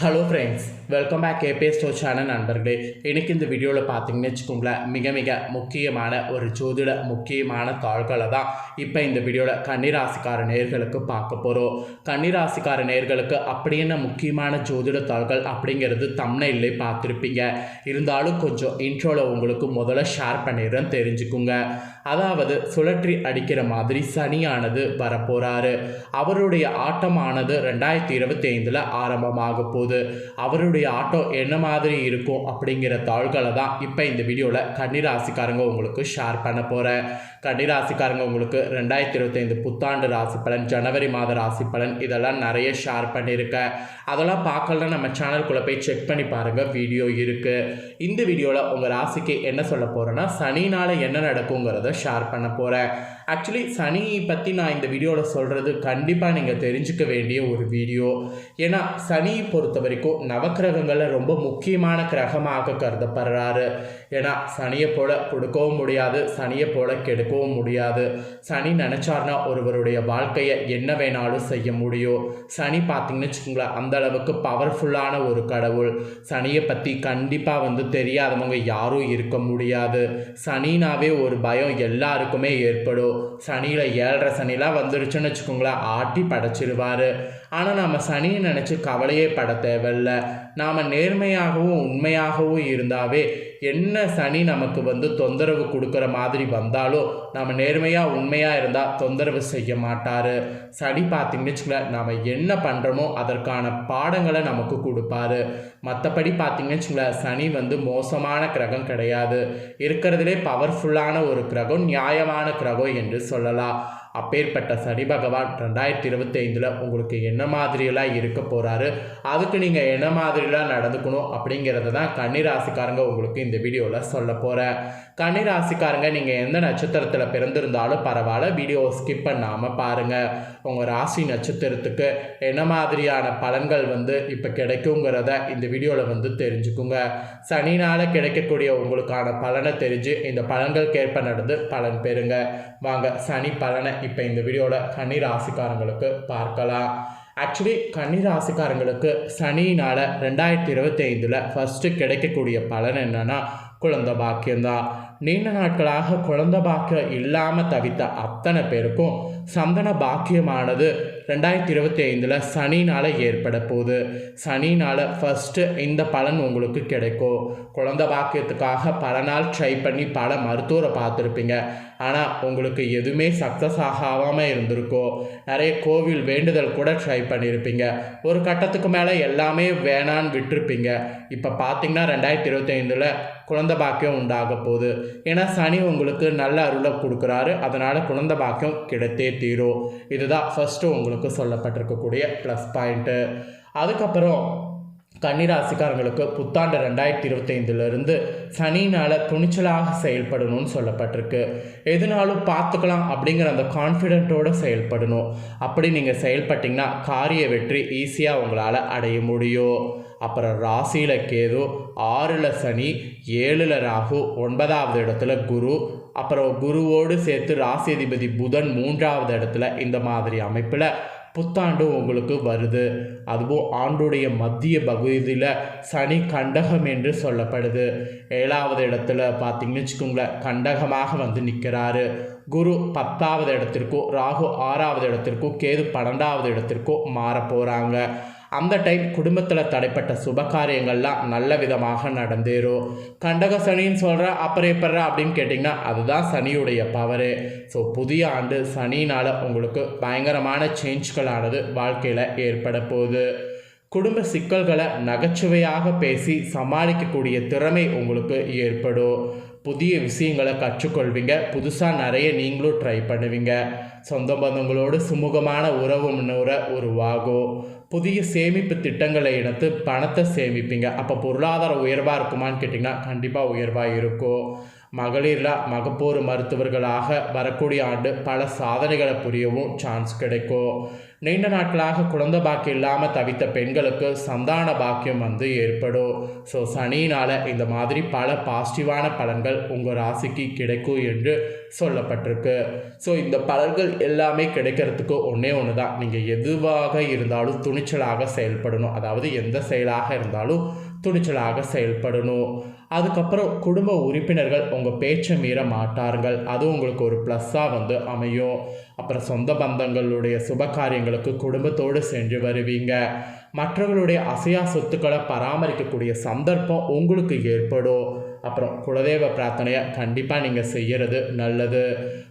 Hello friends welcome back கேபே ஸ்டோ channel நண்பர்களே. எனக்கு இந்த வீடியோவில் பார்த்தீங்கன்னு வச்சுக்கோங்களேன் மிக மிக முக்கியமான ஒரு ஜோதிட முக்கியமான தாள்களை தான் இப்போ இந்த வீடியோவில் கன்னிராசிக்கார நேர்களுக்கு பார்க்க போகிறோம் கன்னிராசிக்கார நேர்களுக்கு அப்படி என்ன முக்கியமான ஜோதிட தாள்கள் அப்படிங்கிறது தம்னையிலே பார்த்துருப்பீங்க. இருந்தாலும் கொஞ்சம் இன்ட்ரோவில் உங்களுக்கு முதல்ல ஷேர் பண்ணிடுறேன் தெரிஞ்சுக்குங்க. அதாவது சுழற்றி அடிக்கிற மாதிரி சனியானது வரப்போகிறாரு அவருடைய ஆட்டமானது ரெண்டாயிரத்தி இருபத்தி ஐந்தில் ஆரம்பமாக போகுது. அவருடைய ஆட்டோ என்ன மாதிரி இருக்கும் அப்படிங்கிற தாள்களை தான் இப்போ இந்த வீடியோவில் கன்னிராசிக்காரங்க உங்களுக்கு ஷேர் பண்ண போகிறேன் கன்னிராசிக்காரங்க உங்களுக்கு ரெண்டாயிரத்தி இருபத்தைந்து புத்தாண்டு ராசி பலன் ஜனவரி மாத ராசி பலன் இதெல்லாம் நிறைய ஷேர் பண்ணியிருக்கேன். அதெல்லாம் பார்க்கலாம் நம்ம சேனல்குள்ளே போய் செக் பண்ணி பாருங்கள் வீடியோ இருக்குது இந்த வீடியோவில் உங்கள் ராசிக்கு என்ன சொல்ல போகிறேன்னா சனினால் என்ன நடக்குங்கிறத ஷேர் பண்ண போகிறேன் ஆக்சுவலி சனி பற்றி நான் இந்த வீடியோவில் சொல்கிறது கண்டிப்பாக நீங்கள் தெரிஞ்சுக்க வேண்டிய ஒரு வீடியோ. ஏன்னா சனியை பொறுத்த வரைக்கும் நவக்கிரகங்களில் ரொம்ப முக்கியமான கிரகமாக கருதப்படுறாரு. ஏன்னா சனியை போல கொடுக்கவும் முடியாது சனியை போல கெடுக்கவும் முடியாது. சனி நினச்சார்னா ஒருவருடைய வாழ்க்கையை என்ன வேணாலும் செய்ய முடியும். சனி பார்த்தீங்கன்னு வச்சுக்கோங்களேன் அந்த அளவுக்கு பவர்ஃபுல்லான ஒரு கடவுள். சனியை பற்றி கண்டிப்பாக வந்து தெரியாதவங்க யாரும் இருக்க முடியாது. சனினாவே ஒரு பயம் எல்லாருக்குமே ஏற்படும். சனியில் ஏழரை சனிலாம் வந்துருச்சுன்னு வச்சுக்கோங்களேன். ஆட்டி படைச்சிருவார். ஆனால் நம்ம சனியை நினச்சி கவலையே பட தேவையில்ல. நாம் நேர்மையாகவும் உண்மையாகவும் இருந்தாவே என்ன சனி நமக்கு வந்து தொந்தரவு கொடுக்குற மாதிரி வந்தாலும் நம்ம நேர்மையாக உண்மையாக இருந்தால் தொந்தரவு செய்ய மாட்டார். சனி பார்த்திங்கன்னு வச்சுக்கோங்களேன் நாம் என்ன பண்ணுறோமோ அதற்கான பாடங்களை நமக்கு கொடுப்பாரு. மற்றபடி பார்த்தீங்கன்னு வச்சுக்கோங்களேன் சனி வந்து மோசமான கிரகம் கிடையாது. இருக்கிறதுலே பவர்ஃபுல்லான ஒரு கிரகம் நியாயமான கிரகம் என்று சொல்லலாம். அப்பேற்பட்ட சனி பகவான் ரெண்டாயிரத்தி இருபத்தி ஐந்தில் உங்களுக்கு என்ன மாதிரியெல்லாம் இருக்க போகிறாரு அதுக்கு நீங்கள் என்ன மாதிரிலாம் நடந்துக்கணும் அப்படிங்கிறத தான் கன்னிராசிக்காரங்க உங்களுக்கு இந்த வீடியோவில் சொல்ல போகிறேன் கன்னிராசிக்காரங்க நீங்கள் எந்த நட்சத்திரத்தில் பிறந்திருந்தாலும் பரவாயில்ல வீடியோவை ஸ்கிப் பண்ணாமல் பாருங்கள் உங்கள் ராசி நட்சத்திரத்துக்கு என்ன மாதிரியான பலன்கள் வந்து இப்போ கிடைக்குங்கிறத இந்த வீடியோவில் வந்து தெரிஞ்சுக்குங்க. சனினால் கிடைக்கக்கூடிய உங்களுக்கான பலனை தெரிஞ்சு இந்த பலன்களுக்கேற்ப நடந்து பலன் பெறுங்க. வாங்க சனி பலனை இப்போ இந்த வீடியோவில் கன்னி ராசிக்காரங்களுக்கு பார்க்கலாம். ஆக்சுவலி கன்னி ராசிக்காரங்களுக்கு சனினால் ரெண்டாயிரத்தி இருபத்தி ஐந்தில் ஃபஸ்ட்டு கிடைக்கக்கூடிய பலன் என்னென்னா குழந்த பாக்கியம்தான். நீண்ட நாட்களாக குழந்த பாக்கியம் இல்லாமல் தவித்த அத்தனை பேருக்கும் சந்தன பாக்கியமானது ரெண்டாயிரத்தி இருபத்தி ஐந்தில் சனினால் ஏற்பட போகுது. சனினால் ஃபஸ்ட்டு இந்த பலன் உங்களுக்கு கிடைக்கும். குழந்த பாக்கியத்துக்காக பல நாள் ட்ரை பண்ணி பல மருத்துவரை பார்த்துருப்பீங்க. ஆனால் உங்களுக்கு எதுவுமே சக்ஸஸ் ஆகாமல் இருந்திருக்கோ? நிறைய கோவில் வேண்டுதல் கூட ட்ரை பண்ணியிருப்பீங்க ஒரு கட்டத்துக்கு மேலே எல்லாமே வேணான்னு விட்டுருப்பீங்க. இப்போ பார்த்தீங்கன்னா ரெண்டாயிரத்தி இருபத்தைந்தில் குழந்த பாக்கியம் உண்டாக போகுது. ஏன்னா சனி உங்களுக்கு நல்ல அருளை கொடுக்குறாரு. அதனால் குழந்த பாக்கியம் கிடைத்தே தீரும். இதுதான் ஃபஸ்ட்டு உங்களுக்கு சொல்லப்பட்டிருக்கக்கூடிய ப்ளஸ் பாயிண்ட்டு அதுக்கப்புறம் கன்னிராசிக்காரங்களுக்கு புத்தாண்டு ரெண்டாயிரத்தி இருபத்தைந்துலேருந்து சனினால் துணிச்சலாக செயல்படணும்னு சொல்லப்பட்டிருக்கு. எதுனாலும் பார்த்துக்கலாம் அப்படிங்கிற அந்த கான்ஃபிடென்ட்டோடு செயல்படணும். அப்படி நீங்கள் செயல்பட்டிங்கன்னா காரிய வெற்றி ஈஸியாக உங்களால் அடைய முடியும். அப்புறம் ராசியில் கேது ஆறில் சனி ஏழில் ராகு ஒன்பதாவது இடத்துல குரு அப்புறம் குருவோடு சேர்த்து ராசி அதிபதி புதன் மூன்றாவது இடத்துல இந்த மாதிரி அமைப்பில் புத்தாண்டு உங்களுக்கு வருது. அதுவும் ஆண்டுடைய மத்திய பகுதியில் சனி கண்டகம் என்று சொல்லப்படுது. ஏழாவது இடத்துல பார்த்தீங்கன்னு வச்சுக்கோங்களேன் கண்டகமாக வந்து நிற்கிறாரு. குரு பத்தாவது இடத்திற்கோ ராகு ஆறாவது இடத்திற்கோ கேது பன்னெண்டாவது இடத்திற்கும் மாற போகிறாங்க அந்த டைம் குடும்பத்தில் தடைப்பட்ட சுபகாரியங்கள்லாம் நல்ல விதமாக நடந்தேறும் கண்டக சனின்னு சொல்கிற அப்புறம் எப்பட்ற அப்படின்னு கேட்டிங்கன்னா அதுதான் சனியுடைய பவரு ஸோ புதிய ஆண்டு சனினால் உங்களுக்கு பயங்கரமான சேஞ்ச்களானது வாழ்க்கையில் ஏற்பட போகுது. குடும்ப சிக்கல்களை நகைச்சுவையாக பேசி சமாளிக்கக்கூடிய திறமை உங்களுக்கு ஏற்படும். புதிய விஷயங்களை கற்றுக்கொள்வீங்க. புதுசாக நிறைய நீங்களும் ட்ரை பண்ணுவீங்க. சொந்த பந்தங்களோடு சுமூகமான உறவு முன்னுற உருவாகும். புதிய சேமிப்பு திட்டங்களை எடுத்து பணத்தை சேமிப்பீங்க. அப்போ பொருளாதார உயர்வாக இருக்குமான்னு கேட்டிங்கன்னா கண்டிப்பாக உயர்வாக இருக்கும். மகளிர்ல மகப்பூர் மருத்துவர்களாக வரக்கூடிய ஆண்டு பல சாதனைகளை புரியவும் சான்ஸ் கிடைக்கும். நீண்ட நாட்களாக குழந்தை பாக்கியம் இல்லாமல் தவித்த பெண்களுக்கு சந்தான பாக்கியம் வந்து ஏற்படும். ஸோ சனியினால் இந்த மாதிரி பல பாசிட்டிவான பலன்கள் உங்கள் ராசிக்கு கிடைக்கும் என்று சொல்லப்பட்டிருக்கு. ஸோ இந்த பலன்கள் எல்லாமே கிடைக்கிறதுக்கு ஒன்றே ஒன்று தான் நீங்கள் எதுவாக இருந்தாலும் துணிச்சலாக செயல்படணும். அதாவது எந்த செயலாக இருந்தாலும் துணிச்சலாக செயல்படணும். அதுக்கப்புறம் குடும்ப உறுப்பினர்கள் உங்கள் பேச்சை மீற மாட்டார்கள். அது உங்களுக்கு ஒரு ப்ளஸ்ஸாக வந்து அமையும். அப்புறம் சொந்த பந்தங்களுடைய சுப காரியங்களுக்கு குடும்பத்தோடு சென்று வருவீங்க. மற்றவர்களுடைய அசையா சொத்துக்களை பராமரிக்கக்கூடிய சந்தர்ப்பம் உங்களுக்கு ஏற்படும். அப்புறம் குலதெய்வ பிரார்த்தனையை கண்டிப்பாக நீங்கள் செய்கிறது நல்லது.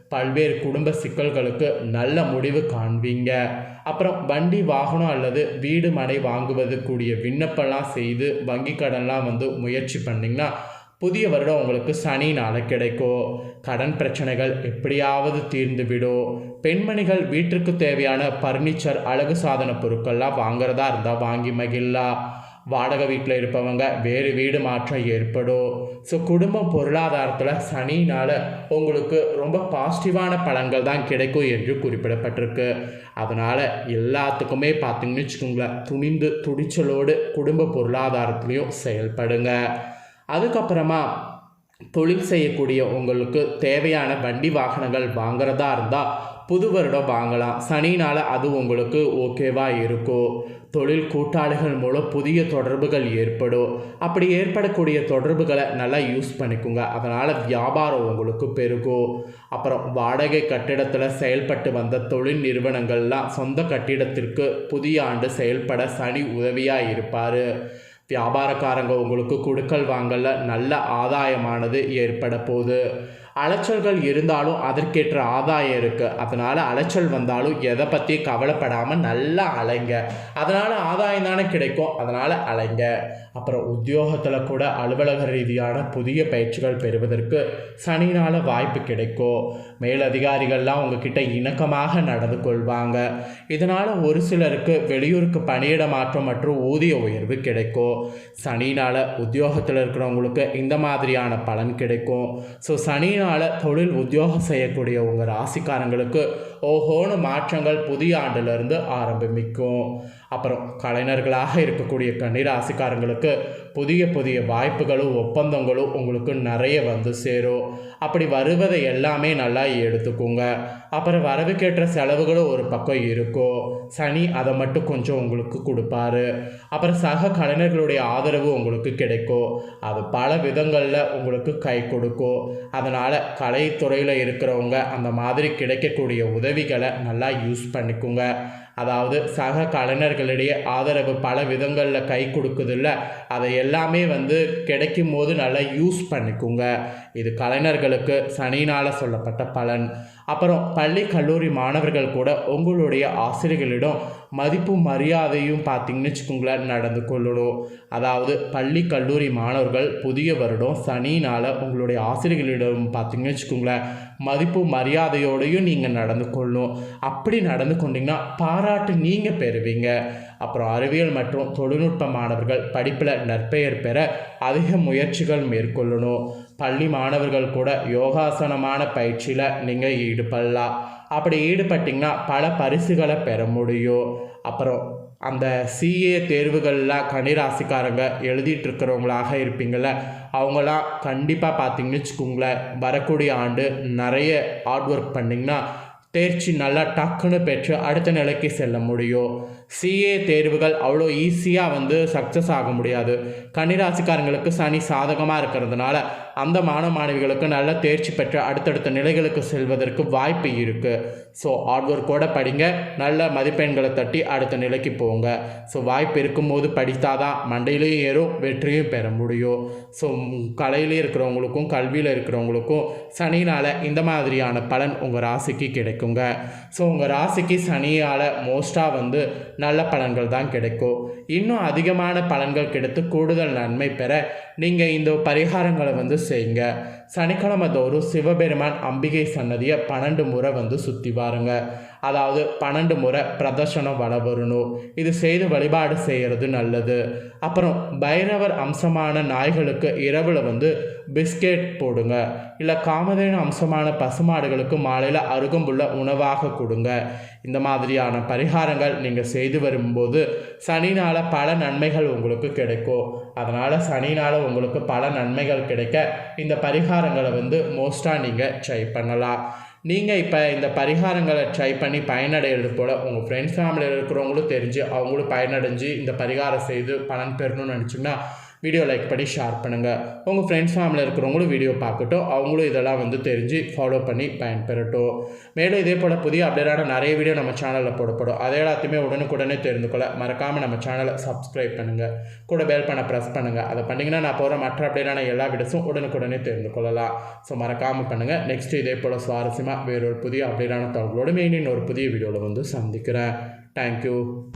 பல்வேறு குடும்ப சிக்கல்களுக்கு நல்ல முடிவு காண்பீங்க. அப்புறம் வண்டி வாகனம் அல்லது வீடு மனை வாங்குவது கூடிய விண்ணப்பம்லாம் செய்து வங்கி கடன்லாம் வந்து முயற்சி பண்ணிங்கன்னா புதிய வருடம் உங்களுக்கு சனி நாளை கிடைக்கும். கடன் பிரச்சனைகள் எப்படியாவது தீர்ந்துவிடும் பெண்மணிகள் வீட்டிற்கு தேவையான பர்னிச்சர் அழகு சாதன பொருட்கள்லாம் வாங்குறதா இருந்தால் வாங்கி மகிழலாம். வாடகை வீட்டில் இருப்பவங்க வேறு வீடு மாற்றம் ஏற்படும். ஸோ குடும்ப பொருளாதாரத்தில் சனினால் உங்களுக்கு ரொம்ப பாசிட்டிவான பலன்கள் தான் கிடைக்கும் என்று குறிப்பிடப்பட்டிருக்கு. அதனால் எல்லாத்துக்குமே பார்த்திங்கன்னு வச்சுக்கோங்களேன் துணிந்து துடிச்சலோடு குடும்ப பொருளாதாரத்துலேயும் செயல்படுங்க. அதுக்கப்புறமா தொழில் செய்யக்கூடிய உங்களுக்கு தேவையான வண்டி வாகனங்கள் வாங்குறதா இருந்தால் புது வருடம் வாங்கலாம். சனினால் அது உங்களுக்கு ஓகேவாக இருக்கும் தொழில் கூட்டாளிகள் மூலம் புதிய தொடர்புகள் ஏற்படும். அப்படி ஏற்படக்கூடிய தொடர்புகளை நல்லா யூஸ் பண்ணிக்கோங்க. அதனால் வியாபாரம் உங்களுக்கு பெருகும். அப்புறம் வாடகை கட்டிடத்தில் செயல்பட்டு வந்த தொழில் நிறுவனங்கள்லாம் சொந்த கட்டிடத்திற்கு புதிய ஆண்டு செயல்பட சனி உதவியாக இருப்பார். வியாபாரக்காரங்க உங்களுக்கு கொடுக்கல் வாங்கல நல்ல ஆதாயமானது ஏற்பட போகுது. அலைச்சல்கள் இருந்தாலும் அதற்கேற்ற ஆதாயம் இருக்குது அதனால் அலைச்சல் வந்தாலும் எதை பற்றி கவலைப்படாமல் நல்லா அலைங்க. அதனால் ஆதாயம் தானே கிடைக்கும். அதனால் அலைங்க. அப்புறம் உத்தியோகத்தில் கூட அலுவலக ரீதியான புதிய பயிற்சிகள் பெறுவதற்கு சனினால் வாய்ப்பு கிடைக்கும். மேலதிகாரிகள்லாம் உங்ககிட்ட இணக்கமாக நடந்து கொள்வாங்க. இதனால் ஒரு சிலருக்கு வெளியூருக்கு பணியிட மாற்றம் மற்றும் ஊதிய உயர்வு கிடைக்கும். சனினால் உத்தியோகத்தில் இருக்கிறவங்களுக்கு இந்த மாதிரியான பலன் கிடைக்கும். ஸோ சனினால் இதனால் தொழில் உத்தியோகம் செய்யக்கூடிய உங்கள் ராசிக்காரங்களுக்கு ஓஹோன்னு மாற்றங்கள் புதிய ஆண்டிலிருந்து ஆரம்பிக்கும். அப்புறம் கலைஞர்களாக இருக்கக்கூடிய கன்னிராசிக்காரங்களுக்கு புதிய புதிய வாய்ப்புகளும் ஒப்பந்தங்களும் உங்களுக்கு நிறைய வந்து சேரும். அப்படி வருவதை எல்லாமே நல்லா எடுத்துக்கோங்க. அப்புறம் வரவுக்கேற்ற செலவுகளும் ஒரு பக்கம் இருக்கும். சனி அதை மட்டும் கொஞ்சம் உங்களுக்கு கொடுப்பாரு. அப்புறம் சக கலைஞர்களுடைய ஆதரவு உங்களுக்கு கிடைக்கும். அது பல விதங்களில் உங்களுக்கு கை கொடுக்கும். அதனால் கலைத்துறையில் இருக்கிறவங்க அந்த மாதிரி கிடைக்கக்கூடிய உதவிகளை நல்லா யூஸ் பண்ணிக்கோங்க. அதாவது சக கலைஞர்களிடையே ஆதரவு பல விதங்களில் கை கொடுக்குதுல்ல. அதை எல்லாமே வந்து கிடைக்கும் போது நல்லா யூஸ் பண்ணிக்கோங்க. இது கலைஞர்களுக்கு சனினால் சொல்லப்பட்ட பலன். அப்புறம் பள்ளி கல்லூரி மாணவர்கள் கூட உங்களுடைய ஆசிரியர்களிடம் மதிப்பு மரியாதையும் பார்த்தீங்கன்னு வச்சுக்கோங்களேன் நடந்து கொள்ளணும். அதாவது பள்ளி கல்லூரி மாணவர்கள் புதிய வருடம் சனினால் உங்களுடைய ஆசிரியர்களிடம் பார்த்தீங்கன்னு வச்சுக்கோங்களேன் மதிப்பு மரியாதையோடையும் நீங்கள் நடந்து கொள்ளணும். அப்படி நடந்து கொண்டீங்கன்னா பாராட்டு நீங்கள் பெறுவீங்க. அப்புறம் அறிவியல் மற்றும் தொழில்நுட்ப மாணவர்கள் படிப்பில் நற்பெயர் பெற அதிக முயற்சிகள் மேற்கொள்ளணும். பள்ளி மாணவர்கள் கூட யோகாசனமான பயிற்சியில் நீங்கள் ஈடுபடலாம். அப்படி ஈடுபட்டிங்கன்னா பல பரிசுகளை பெற முடியும். அப்புறம் அந்த சிஏ தேர்வுகளில் கனிராசிக்காரங்க எழுதிட்டு இருக்கிறவங்களாக இருப்பீங்கள அவங்களாம் கண்டிப்பாக பார்த்தீங்கன்னு வச்சுக்கோங்களேன் வரக்கூடிய ஆண்டு நிறைய ஹார்ட் ஒர்க் பண்ணிங்கன்னா தேர்ச்சி நல்லா டக்குன்னு பெற்று அடுத்த நிலைக்கு செல்ல முடியும். சிஏ தேர்வுகள் அவ்வளோ ஈஸியாக வந்து சக்ஸஸ் ஆக முடியாது. கன்னிராசிக்காரங்களுக்கு சனி சாதகமாக இருக்கிறதுனால அந்த மாணவ மாணவிகளுக்கு நல்ல தேர்ச்சி பெற்று அடுத்தடுத்த நிலைகளுக்கு செல்வதற்கு வாய்ப்பு இருக்குது ஸோ ஹார்ட் ஒர்க்கோடு படிங்க. நல்ல மதிப்பெண்களை தட்டி அடுத்த நிலைக்கு போங்க. ஸோ வாய்ப்பு இருக்கும்போது படித்தாதான் மண்டையிலையும் ஏறும் வெற்றியும் பெற முடியும். ஸோ கலையிலே இருக்கிறவங்களுக்கும் கல்வியில் இருக்கிறவங்களுக்கும் சனினால் இந்த மாதிரியான பலன் உங்கள் ராசிக்கு கிடைக்குங்க. ஸோ உங்கள் ராசிக்கு சனியால் மோஸ்ட்டாக வந்து நல்ல பலன்கள் தான் கிடைக்கும். இன்னும் அதிகமான பலன்கள் கிடைத்து கூடுதல் நன்மை பெற நீங்கள் இந்த பரிகாரங்களை வந்து செய்யுங்க. சனிக்கிழமை தோறும் சிவபெருமான் அம்பிகை சன்னதியை பன்னெண்டு முறை வந்து சுற்றி பாருங்கள் அதாவது பன்னெண்டு முறை பிரதர்ஷனம் வள வரணும் இது செய்து வழிபாடு செய்கிறது நல்லது. அப்புறம் பைரவர் அம்சமான நாய்களுக்கு இரவில் வந்து பிஸ்கெட் போடுங்க. இல்லை காமதேனு அம்சமான பசுமாடுகளுக்கு மாலையில் அருகம்புள்ள உணவாக கொடுங்க. இந்த மாதிரியான பரிகாரங்கள் நீங்கள் செய்து வரும்போது சனினால் பல நன்மைகள் உங்களுக்கு கிடைக்கும். அதனால் சனினால் உங்களுக்கு பல நன்மைகள் கிடைக்க இந்த பரிகாரங்களை வந்து மோஸ்ட்டாக நீங்கள் ட்ரை பண்ணலாம். நீங்கள் இப்போ இந்த பரிகாரங்களை ட்ரை பண்ணி பயனடைகிறது போல் உங்கள் ஃப்ரெண்ட்ஸ் ஃபேமிலியில் இருக்கிறவங்களும் தெரிஞ்சு அவங்களும் பயனடைஞ்சு இந்த பரிகாரம் செய்து பலன் பெறணும்னு நினச்சிங்கன்னா வீடியோ லைக் பண்ணி ஷேர் பண்ணுங்கள் உங்கள் ஃப்ரெண்ட்ஸ் ஃபேமிலியில் இருக்கிறவங்களும் வீடியோ பார்க்கட்டும். அவங்களும் இதெல்லாம் வந்து தெரிஞ்சு ஃபாலோ பண்ணி பயன்பெறட்டும். மேலும் இதே போல் புதிய அப்டேட்டான நிறைய வீடியோ நம்ம சேனலில் போடப்படும். அதை எல்லாத்தையுமே உடனுக்குடனே தெரிந்து கொள்ள மறக்காமல் நம்ம சேனலை சப்ஸ்கிரைப் பண்ணுங்கள் கூட பெல் பண்ண ப்ரெஸ் பண்ணுங்கள் அதை பண்ணிங்கன்னா நான் போகிற மற்ற அப்டேட்டான எல்லா வீடியோஸும் உடனுக்குடனே தெரிந்து கொள்ளலாம். ஸோ மறக்காமல் பண்ணுங்கள் நெக்ஸ்ட் இதே போல் சுவாரஸ்யமாக வேறொரு புதிய அப்டேட்டான தகவலோடு மெயின் ஒரு புதிய வீடியோவில் வந்து சந்திக்கிறேன். தேங்க்யூ